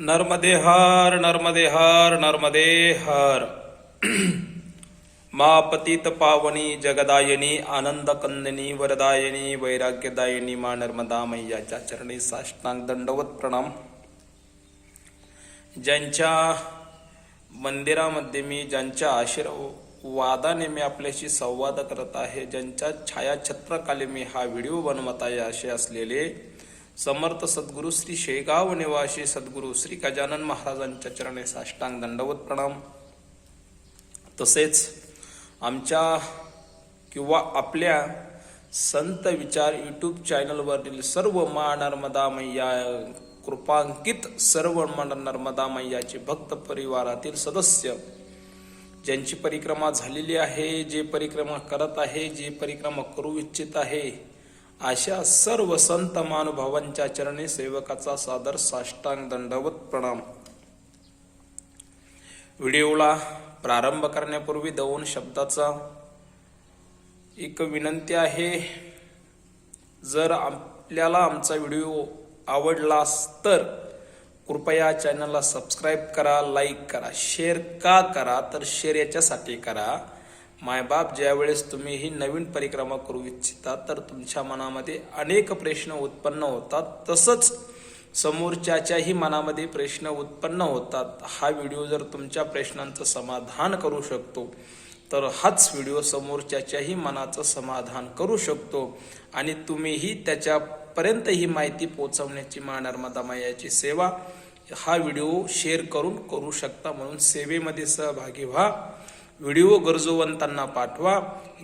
नर्मदे हर नर्मदे हर नर्मदे हर मा पतित पावनी जगदायनी आनंद कंदनी वरदायनी वैराग्यदायनी मा नर्मदा मैयाच्या चरणी साष्टांग दंडवत प्रणाम। ज्यांच्या मंदिरामध्ये मी ज्यांच्या आशीर्वादाने मी आपल्याशी संवाद करत आहे ज्यांच्या छायाछत्राखाली मी हा व्हिडिओ बनवत आहे असे असलेले समर्थ सद्गुरू श्री शेगाव निवासी सद्गुरू श्री गजानन महाराजांच्या चरणे साष्टांग दंडवत प्रणाम. तसेच आमच्या किंवा आपल्या संत विचार यूट्यूब चॅनलवरील सर्व मा नर्मदा मैया कृपांकित सर्व मा नर्मदा मैयाचे भक्त परिवारातील सदस्य ज्यांची परिक्रमा झालेली आहे जे परिक्रमा करत आहे जे परिक्रमा करू इच्छित आहे अशा सर्व संत महानुभावांच्या चरणी सेवकाचा सादर साष्टांग दंडवत प्रणाम. व्हिडिओला प्रारंभ करण्यापूर्वी दोन शब्दाचा एक विनंती आहे. जर आपल्याला आमचा व्हिडिओ आवडलास तर कृपया चॅनलला सबस्क्राईब करा लाईक करा शेअर का करा तर शेअर याच्यासाठी करा. मायबाप ज्यावेळेस तुम्ही ही नवीन परिक्रमा करू इच्छिता तर तुमच्या मनामध्ये अनेक प्रश्न उत्पन्न होतात. तसंच समोरच्याच्याही मनामध्ये प्रश्न उत्पन्न होतात. हा व्हिडिओ जर तुमच्या प्रश्नांचं समाधान करू शकतो तर हाच व्हिडिओ समोरच्याच्याही मनाचं समाधान करू शकतो. आणि तुम्हीही त्याच्यापर्यंत ही माहिती पोचवण्याची मा नर्मदा मायाची सेवा हा व्हिडिओ शेअर करून करू शकता म्हणून सेवेमध्ये सहभागी व्हा. व्हिडिओ गरजूवंतांना पाठवा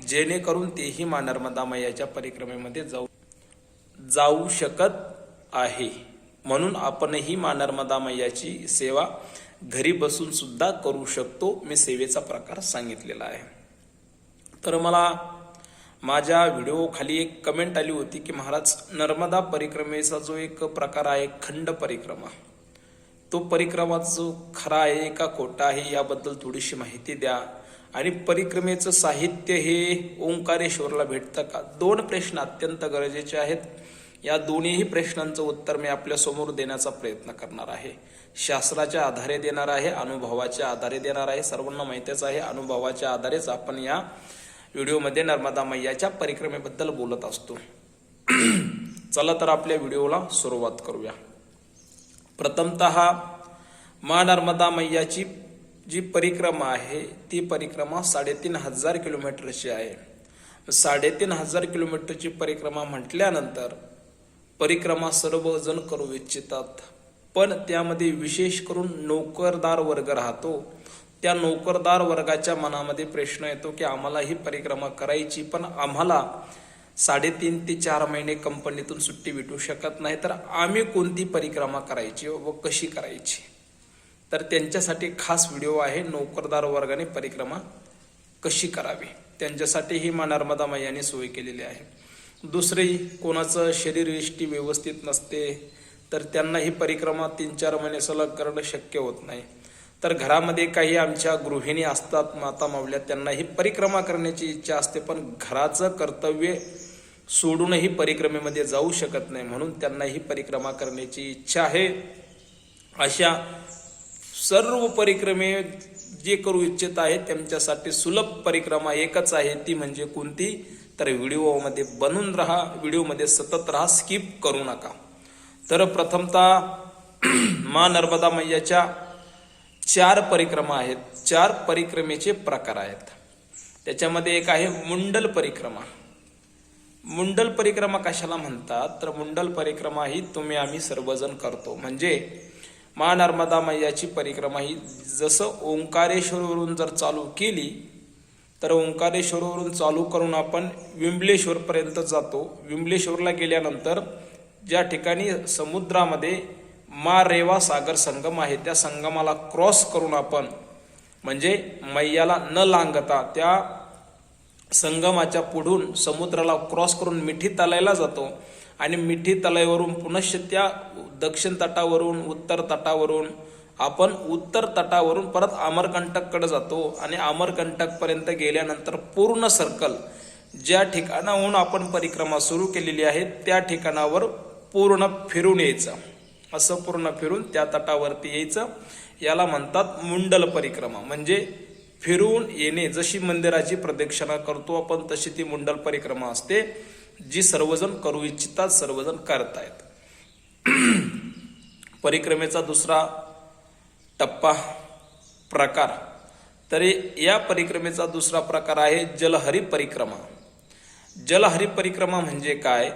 जेणेकरून तेही मा नर्मदा मैयाच्या परिक्रमेमध्ये जाऊ जाऊ शकत आहे. म्हणून आपणही मा नर्मदा मैयाची सेवा घरी बसून सुद्धा करू शकतो मी सेवेचा प्रकार सांगितलेला आहे. तर मला माझ्या व्हिडिओ खाली एक कमेंट आली होती की महाराज नर्मदा परिक्रमेचा जो एक प्रकार आहे खंड परिक्रमा. तो परिक्रमा जो खरा आहे का खोटा आहे याबद्दल थोडीशी माहिती द्या. आणि परिक्रमेचं साहित्य हे ओंकारेश्वरला भेटतं का? दोन प्रश्न अत्यंत गरजेचे आहेत. या दोन्हीही प्रश्नांचं उत्तर मी आपल्यासमोर देण्याचा प्रयत्न करणार आहे. शास्त्राच्या आधारे देणार आहे अनुभवाच्या आधारे देणार आहे. सर्वांना माहितीच आहे अनुभवाच्या आधारेच आपण या व्हिडिओमध्ये नर्मदा मैयाच्या परिक्रमेबद्दल बोलत असतो. चला तर आपल्या व्हिडिओला सुरुवात करूया. प्रथमत मा नर्मदा मैयाची जी परिक्रमा आहे ती परिक्रमा साडेतीन हजार किलोमीटरची आहे. साडेतीन हजार किलोमीटरची परिक्रमा म्हटल्यानंतर परिक्रमा सर्वजण करू इच्छितात. पण त्यामध्ये विशेष करून नोकरदार वर्ग राहतो. त्या नोकरदार वर्गाच्या मनामध्ये प्रश्न येतो की आम्हाला ही परिक्रमा करायची पण आम्हाला साडेतीन ते चार महिने कंपनीतून सुट्टी भेटू शकत नाही तर आम्ही कोणती परिक्रमा करायची व कशी करायची? तर त्यांच्यासाठी खास व्हिडिओ आहे नोकरदार वर्गाने परिक्रमा कशी करावी? त्यांच्यासाठी ही मा नर्मदा मैयाने सोय केलेली आहे. दुसरी कोणाचं शरीरयष्टी व्यवस्थित नसते तर त्यांना ही परिक्रमा तीन चार महिने सलग करणं शक्य होत नाही. तर घरामध्ये काही आमच्या गृहिणी असतात माता मावल्या त्यांना ही परिक्रमा करण्याची इच्छा असते पण घराचं कर्तव्य सोडूनही परिक्रमेमध्ये जाऊ शकत नाही म्हणून त्यांना ही परिक्रमा करण्याची इच्छा आहे. अशा सर्व परिक्रमे जे करू इच्छित आहे त्यांच्यासाठी सुलभ परिक्रमा एकच आहे ती म्हणजे कोणती? तर व्हिडिओमध्ये बनून राहा व्हिडिओमध्ये सतत राहा स्किप करू नका. तर प्रथमतः मा नर्मदा मैयाच्या चार परिक्रमा आहेत. चार परिक्रमेचे प्रकार आहेत. त्याच्यामध्ये एक आहे मुंडल परिक्रमा. मुंडल परिक्रमा कशाला म्हणतात? तर मुंडल परिक्रमा ही तुम्ही आम्ही सर्वजण करतो. म्हणजे मा नर्मदा मैयाची परिक्रमा ही जसं ओंकारेश्वरवरून जर चालू केली तर ओंकारेश्वरवरून चालू करून आपण विंबलेश्वरपर्यंत जातो. विंबलेश्वरला गेल्यानंतर ज्या ठिकाणी समुद्रामध्ये मा रेवा सागर संगम आहे त्या संगमाला क्रॉस करून आपण म्हणजे मैयाला न लांगता त्या संगमाच्या पुढून समुद्राला क्रॉस करून मिठी तलायला जातो. आणि मिठी तलाईवरून पुनश्च त्या दक्षिण तटावरून उत्तर तटावरून आपण उत्तर तटावरून परत अमरकंटककडे जातो आणि अमरकंटकपर्यंत गेल्यानंतर पूर्ण सर्कल ज्या ठिकाणाहून आपण परिक्रमा सुरू केलेली आहे त्या ठिकाणावर पूर्ण फिरून यायचं. असं पूर्ण फिरून त्या तटावरती यायचं. याला म्हणतात मुंडल परिक्रमा. म्हणजे फिरून येणे. जशी मंदिराची प्रदक्षिणा करतो आपण तशी ती मुंडल परिक्रमा असते. जी सर्वजण करू इच्छितात सर्वजण करतायत. परिक्रमेचा दुसरा टप्पा प्रकार. तरी या परिक्रमेचा दुसरा प्रकार आहे जलहरी परिक्रमा. जलहरी परिक्रमा म्हणजे काय?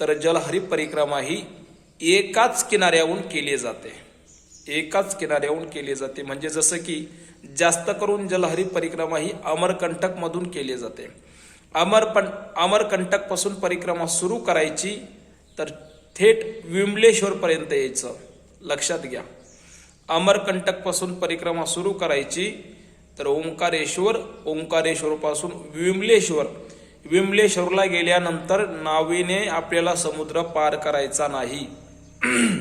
तर जलहरी परिक्रमा ही एकाच किनाऱ्याहून केली जाते. एकाच किनाऱ्याहून केली जाते. म्हणजे जसं की जास्त करून जलहरी परिक्रमा ही अमरकंटकमधून केली जाते. अमर पण परिक्रमा सुरू करायची तर थेट विमलेश्वरपर्यंत यायचं. लक्षात घ्या. अमरकंटकपासून परिक्रमा सुरू करायची तर ओंकारेश्वर ओंकारेश्वरपासून विमलेश्वर. विमलेश्वरला गेल्यानंतर नावेने आपल्याला समुद्र पार करायचा नाही.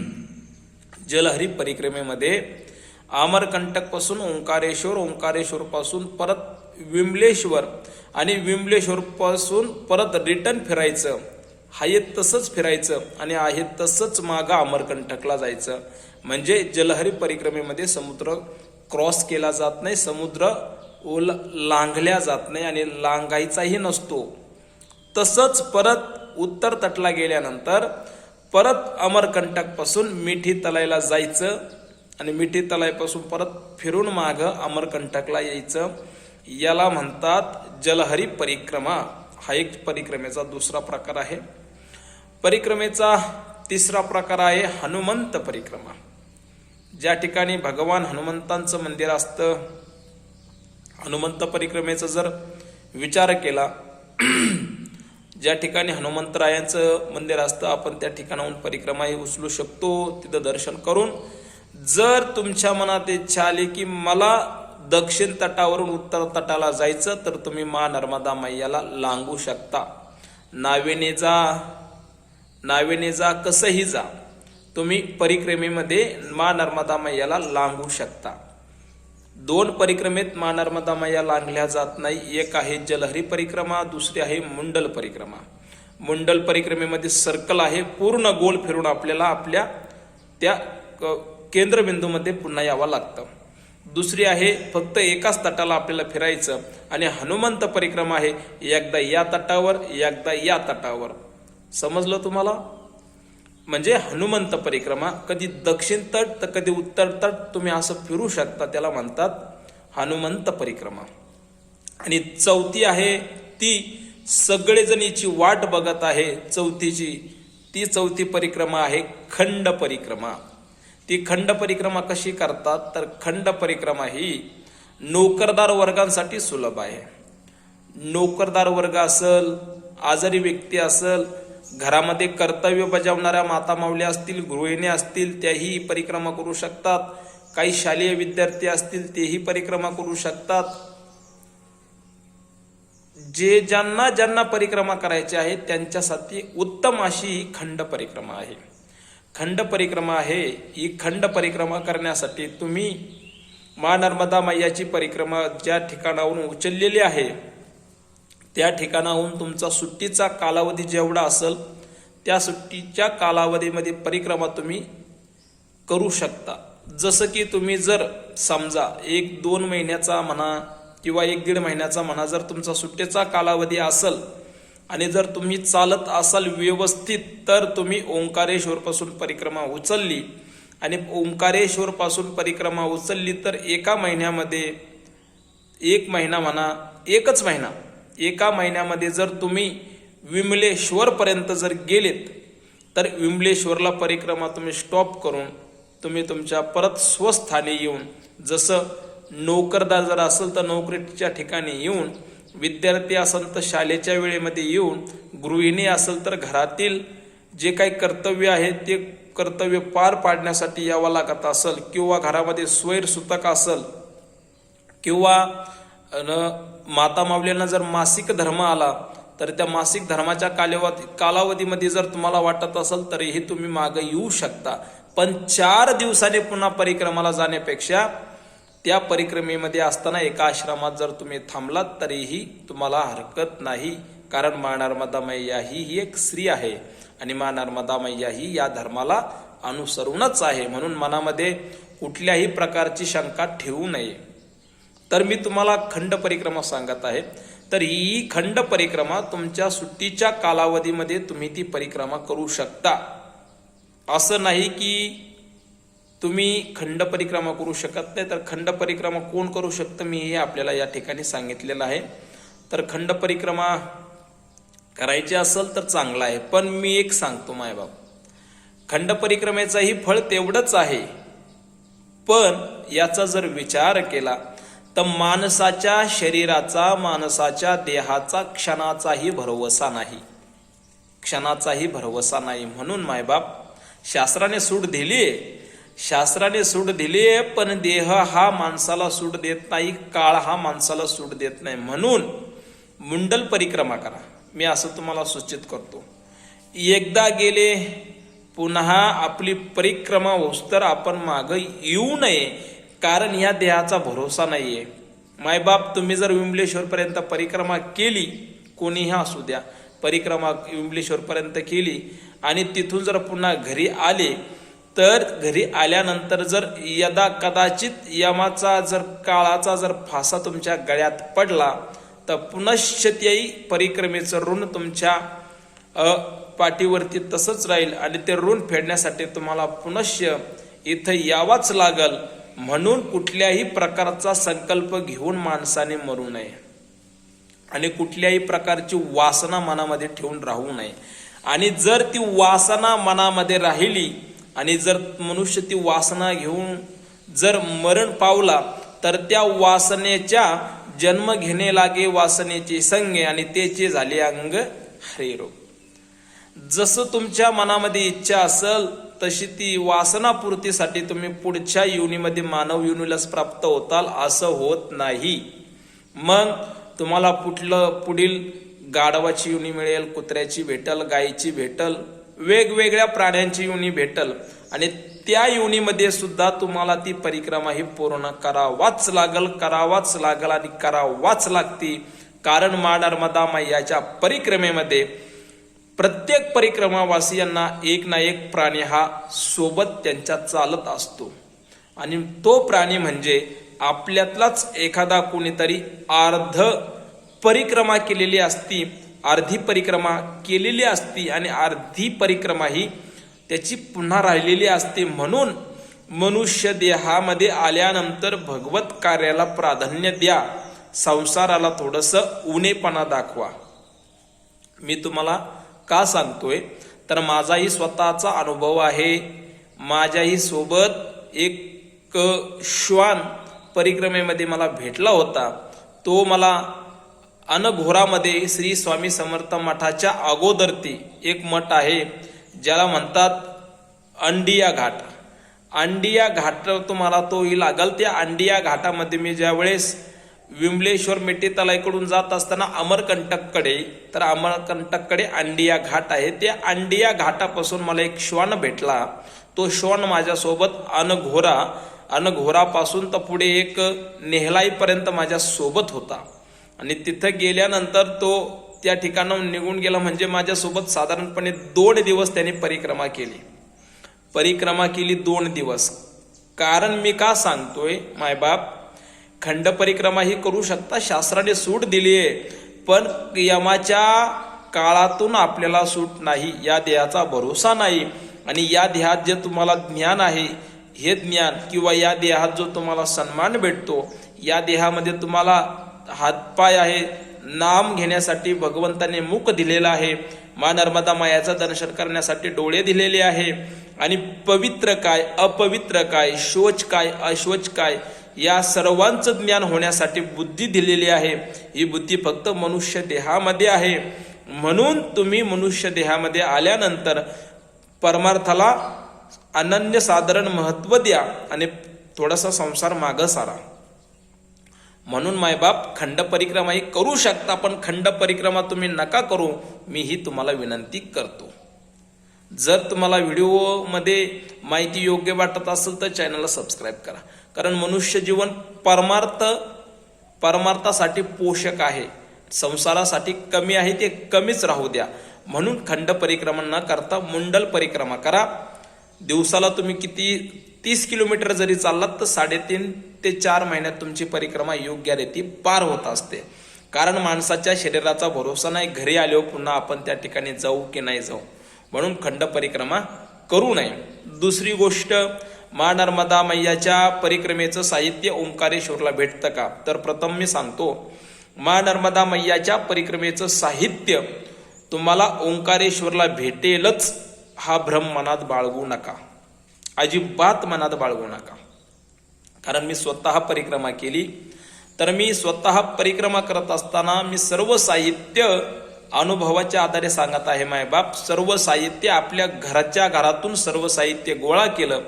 जलहरी परिक्रमेमध्ये अमरकंटकपासून ओंकारेश्वर ओंकारेश्वरपासून परत विमलेश्वर आणि विमलेश्वरपासून परत रिटर्न फिरायचं. आहे तसंच फिरायचं आणि आहे तसंच मागं अमरकंटकला जायचं. म्हणजे जलहरी परिक्रमेमध्ये समुद्र क्रॉस केला जात नाही समुद्र ओल लांघल्या जात नाही आणि लांघायचाही नसतो. तसंच परत उत्तर तटला गेल्यानंतर परत अमरकंटकपासून मिठी तलायला जायचं आणि मिठी तलायपासून परत फिरून माग अमरकंटकला यायचं. याला म्हणतात जलहरी परिक्रमा. हा एक परिक्रमेचा दुसरा प्रकार आहे. परिक्रमेचा तिसरा प्रकार आहे हनुमंत परिक्रमा. ज्या ठिकाणी भगवान हनुमंतांचं मंदिर असतं हनुमंत परिक्रमेचा जर विचार केला ज्या ठिकाणी हनुमंतरायांचं मंदिर असतं आपण त्या ठिकाणाहून परिक्रमाही उचलू शकतो तिथं दर्शन करून जर तुमच्या मनात इच्छा आली की मला दक्षिण तटावरून उत्तर तटाला जायचं तर तुम्ही मा नर्मदा मैयाला लांगू शकता. नावेने जा नावेने जा कसंही जा. तुम्ही परिक्रमेमध्ये मा नर्मदा मैयाला लांगू शकता. दोन परिक्रमेत मा नर्मदा मैया लांघल्या जात नाही. एक आहे जलहरी परिक्रमा दुसरी आहे मुंडल परिक्रमा. मुंडल परिक्रमेमध्ये सर्कल आहे पूर्ण गोल फिरून आपल्याला आपल्या त्या क- केंद्रबिंदूमध्ये पुन्हा यावं लागतं. दुसरी आहे फक्त एकाच तटाला आपल्याला फिरायचं आणि हनुमंत परिक्रमा आहे एकदा या तटावर एकदा या तटावर. समजलं तुम्हाला? म्हणजे हनुमंत परिक्रमा कधी दक्षिण तट तर कधी उत्तर तट तुम्ही असं फिरू शकता त्याला म्हणतात हनुमंत परिक्रमा. आणि चौथी आहे ती सगळेजण हिची वाट बघत आहे चौथीची ती चौथी परिक्रमा आहे खंड परिक्रमा. ती खंड परिक्रमा कशी करतात? तर खंड परिक्रमा ही नोकरदार वर्गांसाठी सुलभ आहे. नोकरदार वर्ग असल आजारी व्यक्ती असल घरामध्ये कर्तव्य बजावणाऱ्या माता मावल्या असतील गृहिणी असतील त्याही परिक्रमा करू शकतात. काही शालेय विद्यार्थी असतील तेही परिक्रमा करू शकतात. जे ज्यांना ज्यांना परिक्रमा करायची आहे त्यांच्यासाठी उत्तम अशी ही खंड परिक्रमा आहे. खंड परिक्रमा आहे. ही खंड परिक्रमा करण्यासाठी तुम्ही मा नर्मदा मैयाची परिक्रमा ज्या ठिकाणाहून उचललेली आहे त्या ठिकाणाहून तुमचा सुट्टीचा कालावधी जेवढा असेल त्या सुट्टीच्या कालावधीमध्ये परिक्रमा तुम्ही करू शकता. जसं की तुम्ही जर समजा एक दोन महिन्याचा म्हणा किंवा एक दीड महिन्याचा म्हणा जर तुमचा सुट्टीचा कालावधी असेल आणि जर तुम्ही चालत असाल व्यवस्थित तर तुम्ही ओंकारेश्वरपासून परिक्रमा उचलली. आणि ओंकारेश्वरपासून परिक्रमा उचलली तर एका महिन्यामध्ये एक महिना म्हणा एकच महिना. एका महिन्यामध्ये जर तुम्ही विमलेश्वरपर्यंत जर गेलेत तर विमलेश्वरला परिक्रमा तुम्ही स्टॉप करून तुम्ही तुमच्या परत स्वस्थानी येऊन जसं नोकरदार जर असेल तर नोकरीच्या ठिकाणी येऊन विद्यार्थी असेल तर शाळेच्या वेळेमध्ये येऊन गृहिणी असेल तर घरातील जे काही कर्तव्य आहे ते कर्तव्य पार पाडण्यासाठी यावं लागत असेल किंवा घरामध्ये स्वैरसूतक असेल किंवा न माता मावल्यांना जर मासिक धर्म आला तर त्या मासिक धर्माच्या कालावधी कालावधीमध्ये जर तुम्हाला वाटत असेल तरीही तुम्ही मागे येऊ शकता. पण चार दिवसांनी पुन्हा परिक्रमाला जाण्यापेक्षा त्या परिक्रमेमध्ये असताना एका आश्रमात जर तुम्ही थांबलात तरीही तुम्हाला हरकत नाही. कारण मा नर्मदा मैया ही ही एक स्त्री आहे आणि मा नर्मदा मैया ही या धर्माला अनुसरूनच आहे. म्हणून मनामध्ये कुठल्याही प्रकारची शंका ठेवू नये. तर मी तुम्हाला खंड परिक्रमा सांगत आहे. तर ही खंड परिक्रमा तुमच्या सुट्टीच्या कालावधीमध्ये तुम्ही ती परिक्रमा करू शकता. असं नाही की तुम्ही खंड परिक्रमा करू शकत नाही तर खंड परिक्रमा कोण करू शकतं मी हे आपल्याला या ठिकाणी सांगितलेलं आहे. तर खंड परिक्रमा करायची असेल तर चांगला आहे पण मी एक सांगतो मायबाप. खंड परिक्रमेचंही फळ तेवढंच आहे पण याचा जर विचार केला तर माणसाच्या शरीराचा माणसाच्या देहाचा क्षणाचाही भरवसा नाही. क्षणाचाही भरवसा नाही म्हणून मायबाप शास्त्राने सूट दिलीये. शास्त्राने सूट दिलीये पण देह हा माणसाला सूट देत नाही काळ हा माणसाला सूट देत नाही. म्हणून मुंडल परिक्रमा करा. मी असं तुम्हाला सूचित करतो. एकदा गेले पुन्हा आपली परिक्रमा होस्तर आपण मागं येऊ नये कारण या देहाचा भरोसा नाही आहे मायबाप तुम्ही जर विमलेश्वरपर्यंत परिक्रमा केली कोणीही असू द्या परिक्रमा विमलेश्वरपर्यंत केली आणि तिथून जर पुन्हा घरी आले तर घरी आल्यानंतर जर यदा कदाचित यमाचा जर काळाचा जर फासा तुमच्या गळ्यात पडला तर पुनश्च त्याही परिक्रमेचं ऋण तुमच्या अ, पाठीवरती तसंच राहील आणि ते ऋण फेडण्यासाठी तुम्हाला पुनश्च इथं यावाच लागल म्हणून कुठल्याही प्रकारचा संकल्प घेऊन माणसाने मरू नये. आणि कुठल्याही प्रकारची वासना मनामध्ये ठेवून राहू नये. आणि जर ती वासना मनामध्ये राहिली आणि जर मनुष्य ती वासना घेऊन जर मरण पावला तर त्या वासनेच्या जन्म घेणे लागे वासनेचे संगे आणि त्याचे झाले अंग हरिरोग जसं तुमच्या मनामध्ये इच्छा असेल तशी ती वासनापूर्तीसाठी तुम्ही पुढच्या युनीमध्ये मानव युनीलाच प्राप्त होताल असं होत नाही. मग तुम्हाला पुढलं पुढील गाढवाची युनी मिळेल कुत्र्याची भेटल गायीची भेटल वेगवेगळ्या प्राण्यांची युनी भेटल. आणि त्या युनीमध्ये सुद्धा तुम्हाला ती परिक्रमा ही पूर्ण करावाच लागल करावाच लागल आणि करावाच लागती. कारण मा नर्मदा मैयाच्या परिक्रमेमध्ये प्रत्येक परिक्रमावासियांना एक ना एक प्राणी हा सोबत त्यांच्या चालत असतो. आणि तो प्राणी म्हणजे आपल्यातलाच एखादा कोणीतरी अर्ध परिक्रमा केलेली असती अर्धी परिक्रमा केलेली असती आणि अर्धी परिक्रमा ही त्याची पुन्हा राहिलेली असते. म्हणून मनुष्य देहामध्ये आल्यानंतर भगवत कार्याला प्राधान्य द्या. संसाराला थोडस उणेपणा दाखवा. मी तुम्हाला का सांगतोय? तर माझाही स्वतःचा अनुभव आहे. माझ्याही सोबत एक श्वान परिक्रमेमध्ये मला भेटला होता. तो मला अनघोरामध्ये श्री स्वामी समर्थ मठाच्या अगोदरती एक मठ आहे ज्याला म्हणतात अंडिया घाट. अंडिया घाट तुम्हाला तोही लागल. त्या अंडिया घाटामध्ये मी ज्या वेळेस विमलेश्वर मेटे तलाईकडून जात असताना अमरकंटककडे तर अमरकंटककडे अंडिया घाट आहे. त्या अंडिया घाटापासून मला एक श्वान भेटला. तो श्वान माझ्यासोबत अनघोरा अनघोरापासून तर पुढे एक नेहलाईपर्यंत माझ्यासोबत होता. आणि तिथं गेल्यानंतर तो त्या ठिकाणाहून निघून गेला म्हणजे माझ्यासोबत साधारणपणे दोन दिवस त्याने परिक्रमा केली. परिक्रमा केली दोन दिवस. कारण मी का सांगतोय मायबाप खंड परिक्रमा ही करू शकता शास्त्राने सूट दिली आहे पण यमाच्या काळातून आपल्याला सूट नाही या देहाचा भरोसा नाही. आणि या देहात जे तुम्हाला ज्ञान आहे हे ज्ञान किंवा या देहात जो तुम्हाला सन्मान भेटतो या देहामध्ये तुम्हाला हातपाय आहे नाम घेण्यासाठी भगवंताने मुख दिलेला आहे मा नर्मदा मायाचं दर्शन करण्यासाठी डोळे दिलेले आहे. आणि पवित्र काय अपवित्र काय शोच काय अशोच काय या सर्वांचं ज्ञान होण्यासाठी बुद्धी दिलेली आहे. ही बुद्धी फक्त मनुष्य देहामध्ये आहे. म्हणून तुम्ही मनुष्य देहामध्ये आल्यानंतर परमार्थाला अनन्य साधारण महत्त्व द्या आणि थोडासा संसार मागं सारा. म्हणून मायबाप खंड परिक्रमा ही करू शकता पण खंड परिक्रमा तुम्ही नका करू. मी ही तुम्हाला विनंती करतो. जर तुम्हाला व्हिडिओमध्ये माहिती योग्य वाटत असेल तर चॅनलला सबस्क्राईब करा. कारण मनुष्य जीवन परमार्थ परमार्थासाठी पोषक आहे. संसारासाठी कमी आहे ते कमीच राहू द्या. म्हणून खंड परिक्रमा न करता मुंडल परिक्रमा करा. दिवसाला तुम्ही किती तीस किलोमीटर जरी चाललात तर साडेतीन ते चार महिन्यात तुमची परिक्रमा योग्य रीती पार होत असते. कारण माणसाच्या शरीराचा भरोसा नाही घरी आल्यावर पुन्हा आपण त्या ठिकाणी जाऊ की नाही जाऊ. म्हणून खंड परिक्रमा करू नये. दुसरी गोष्ट मा नर्मदा मैयाच्या परिक्रमेचं साहित्य ओंकारेश्वरला भेटतं का? तर प्रथम मी सांगतो मा नर्मदा मैयाच्या परिक्रमेचं साहित्य तुम्हाला ओंकारेश्वरला भेटेलच हा भ्रम मनात बाळगू नका. अजिबात मनात बाळगू नका. कारण मी स्वतः परिक्रमा केली. तर मी स्वतः परिक्रमा करत असताना मी सर्व साहित्य अनुभवाच्या आधारे सांगत आहे मायबाप सर्व साहित्य आपल्या घराच्या घरातून सर्व साहित्य गोळा केलं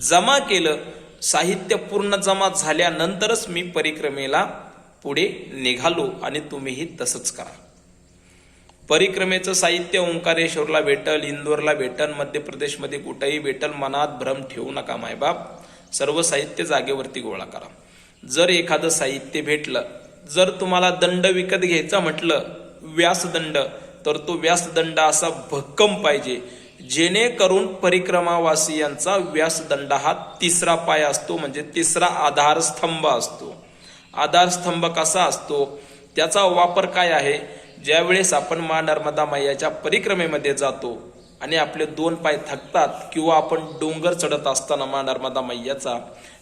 जमा केलं. साहित्य पूर्ण जमा झाल्यानंतरच मी परिक्रमेला पुढे निघालो आणि तुम्हीही तसंच करा. परिक्रमेचं साहित्य ओंकारेश्वरला भेटल इंदोरला भेटल मध्य प्रदेशमध्ये कुठेही भेटल मनात भ्रम ठेवू नका मायबाप. सर्व साहित्य जागेवरती गोळा करा. जर एखादं साहित्य भेटलं जर तुम्हाला दंड विकत घ्यायचा म्हटलं व्यासदंड तर तो व्यासदंड असा भक्कम पाहिजे जेणेकरून परिक्रमावासियांचा व्यासदंड हा तिसरा पाय असतो म्हणजे तिसरा आधारस्तंभ असतो. आधारस्तंभ कसा असतो? त्याचा वापर काय आहे? ज्यावेळेस आपण मा नर्मदा मैयाच्या परिक्रमेमध्ये जातो आणि आपले दोन पाय थकतात किंवा आपण डोंगर चढत असताना मा नर्मदा मैयाचा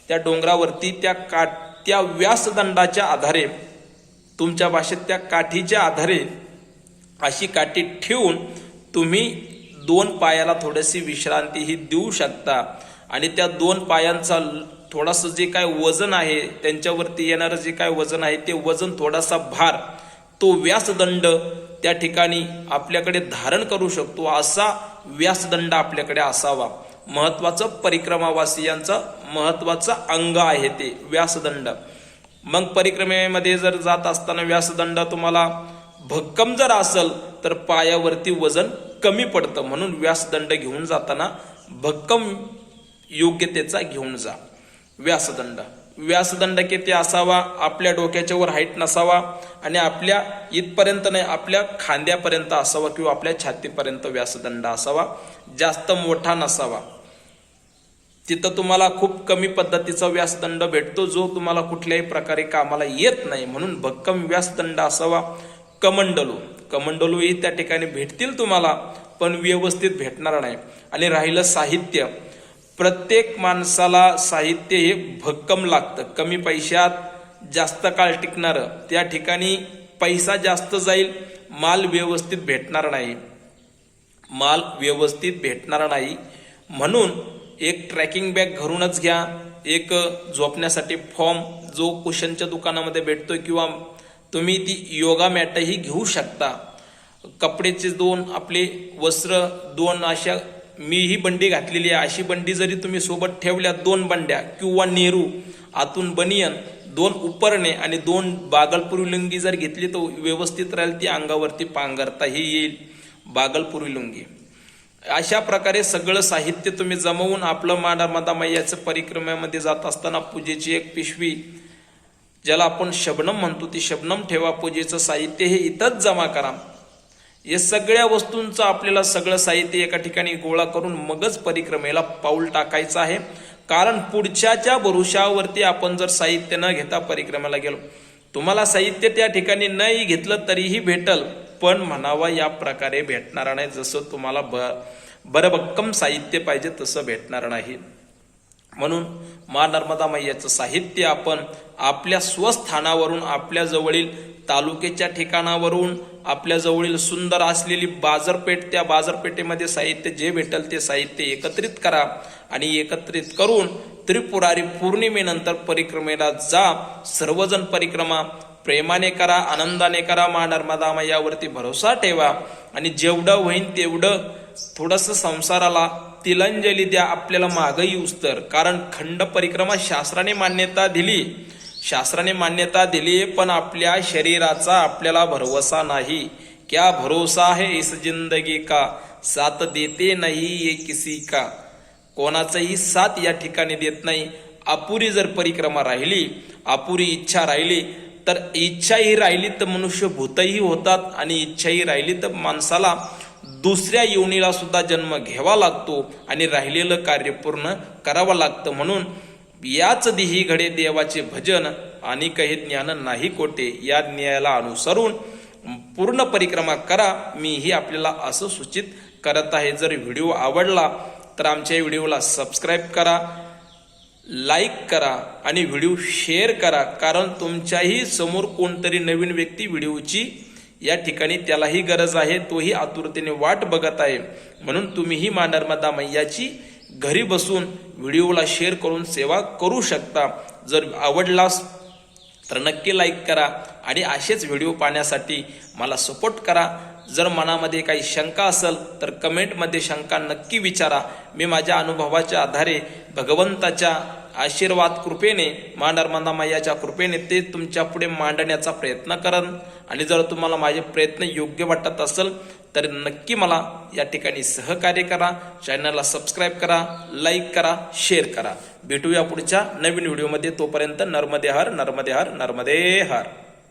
त्या डोंगरावरती त्या काठ त्या व्यासदंडाच्या आधारे तुमच्या भाषेत त्या काठीच्या आधारे अशी काठी ठेवून तुम्ही दोन पायाला थोडीशी विश्रांतीही देऊ शकता. आणि त्या दोन पायांचा थोडासा जे काय वजन आहे त्यांच्यावरती येणारं जे काय वजन आहे ते वजन थोडासा भार तो व्यासदंड त्या ठिकाणी आपल्याकडे धारण करू शकतो असा व्यासदंड आपल्याकडे असावा. महत्वाचं परिक्रमावासियांचं महत्वाचं अंग आहे ते व्यासदंड. मग परिक्रमेमध्ये जर जात असताना व्यासदंड तुम्हाला भक्कम जर असल तर पायावरती वजन कमी पडतं म्हणून व्यासदंड घेऊन जाताना भक्कम योग्यतेचा घेऊन जा. व्यासदंड. व्यासदंड किती असावा आपल्या डोक्याच्या वर हाईट नसावा आणि आपल्या इथपर्यंत नाही आपल्या खांद्यापर्यंत असावा किंवा आपल्या छातीपर्यंत व्यासदंड असावा. जास्त मोठा नसावा. तिथं तुम्हाला खूप कमी पद्धतीचा व्यासदंड भेटतो जो तुम्हाला कुठल्याही प्रकारे कामाला येत नाही. म्हणून भक्कम व्यासदंड असावा. कमंडलू. कमंडलूही त्या ठिकाणी भेटतील तुम्हाला पण व्यवस्थित भेटणार नाही. आणि राहिलं साहित्य. प्रत्येक माणसाला साहित्य हे भक्कम लागतं. कमी पैशात जास्त काळ टिकणारं. त्या ठिकाणी पैसा जास्त जाईल माल व्यवस्थित भेटणार नाही. माल व्यवस्थित भेटणार नाही. म्हणून एक ट्रॅकिंग बॅग घरूनच घ्या. एक झोपण्यासाठी फॉर्म जो कुशनच्या दुकानामध्ये भेटतो किंवा तुम्ही ती योगा मॅटही घेऊ शकता. कपडेचे दोन आपले वस्त्र दोन अशा मी ही बंडी घातलेली आहे. अशी बंडी जरी तुम्ही सोबत ठेवल्या दोन बंड्या किंवा नेहरू आतून बनियन दोन उपरणे आणि दोन बागलपुरी लुंगी जर घेतली तर व्यवस्थित राहील ती अंगावरती पांघरताही येईल. बागलपुरी लुंगी अशा प्रकारे सगळं साहित्य तुम्ही जमवून आपलं माडा मादा मैयाचं परिक्रमेमध्ये जात असताना पूजेची एक पिशवी ज्याला आपण शबनम म्हणतो ती शबनम ठेवा पूजेचं साहित्य हे इथंच जमा करा. या सगळ्या वस्तूंचं आपल्याला सगळं साहित्य एका ठिकाणी गोळा करून मगच परिक्रमेला पाऊल टाकायचं आहे. कारण पुढच्याच्या भरुशावरती आपण जर साहित्य न घेता परिक्रमेला गेलो तुम्हाला साहित्य त्या ठिकाणी नाही घेतलं तरीही भेटल पण म्हणावा या प्रकारे भेटणार नाही. जसं तुम्हाला ब बरभक्कम साहित्य पाहिजे तसं भेटणार नाही. म्हणून मा नर्मदा मैयाचं साहित्य आपण आपल्या स्वस्थानावरून आपल्या जवळील तालुक्याच्या ठिकाणावरून आपल्या जवळील सुंदर असलेली बाजारपेठ त्या बाजारपेठेमध्ये साहित्य जे भेटेल ते साहित्य एकत्रित करा आणि एकत्रित करून त्रिपुरारी पौर्णिमेनंतर परिक्रमेला जा. सर्वजण परिक्रमा प्रेमाने करा आनंदाने करा मा नर्मदा मैयावरती भरोसा ठेवा. आणि जेवढं होईन तेवढं थोडस संसाराला तिलांजली द्या आपल्याला मागं येऊस तर. कारण खंड परिक्रमा शास्त्राने मान्यता दिली. शास्त्राने मान्यता दिली पण आपल्या शरीराचा आपल्याला भरवसा नाही. क्या भरोसा है इस जिंदगी का? साथ देते नाही ये किसी का? कोणाचाही साथ या ठिकाणी देत नाही. अपुरी जर परिक्रमा राहिली अपुरी इच्छा राहिली तर इच्छाही राहिली तर मनुष्य भूतही होतात आणि इच्छाही राहिली तर माणसाला दुसऱ्या योनीला सुद्धा जन्म घ्यावा लागतो आणि राहिलेलं कार्य पूर्ण करावं लागतं म्हणून याच दिही घडे देवाचे भजन आणि काही ज्ञान नाही कोटे. या ज्ञायाला अनुसरून पूर्ण परिक्रमा करा. मीही आपल्याला असं सूचित करत आहे. जर व्हिडिओ आवडला तर आमच्या व्हिडिओला सबस्क्राईब करा लाईक करा आणि व्हिडिओ शेअर करा. कारण तुमच्याही समोर कोणतरी नवीन व्यक्ती व्हिडिओची या ठिकाणी त्यालाही गरज आहे तोही आतुरतेने वाट बघत आहे. म्हणून तुम्हीही मा नर्मदा मैयाची घरी बसून व्हिडिओला शेअर करून सेवा करू शकता. जर आवडलास तर नक्की लाईक करा आणि असेच व्हिडिओ पाहण्यासाठी मला सपोर्ट करा. जर मनामध्ये काही शंका असेल तर कमेंटमध्ये शंका नक्की विचारा. मी माझ्या अनुभवाच्या आधारे भगवंताच्या आशीर्वाद कृपेने मा नर्मदामायाच्या कृपेने ते तुमच्यापुढे मांडण्याचा प्रयत्न करन. आणि जर तुम्हाला माझे प्रयत्न योग्य वाटत असेल तर नक्की मला या ठिकाणी सहकार्य करा चॅनलला सबस्क्राईब करा लाईक करा शेअर करा. भेटूया पुढच्या नवीन व्हिडिओमध्ये. तोपर्यंत नर्मदे हर नर्मदे हर नर्मदे हर.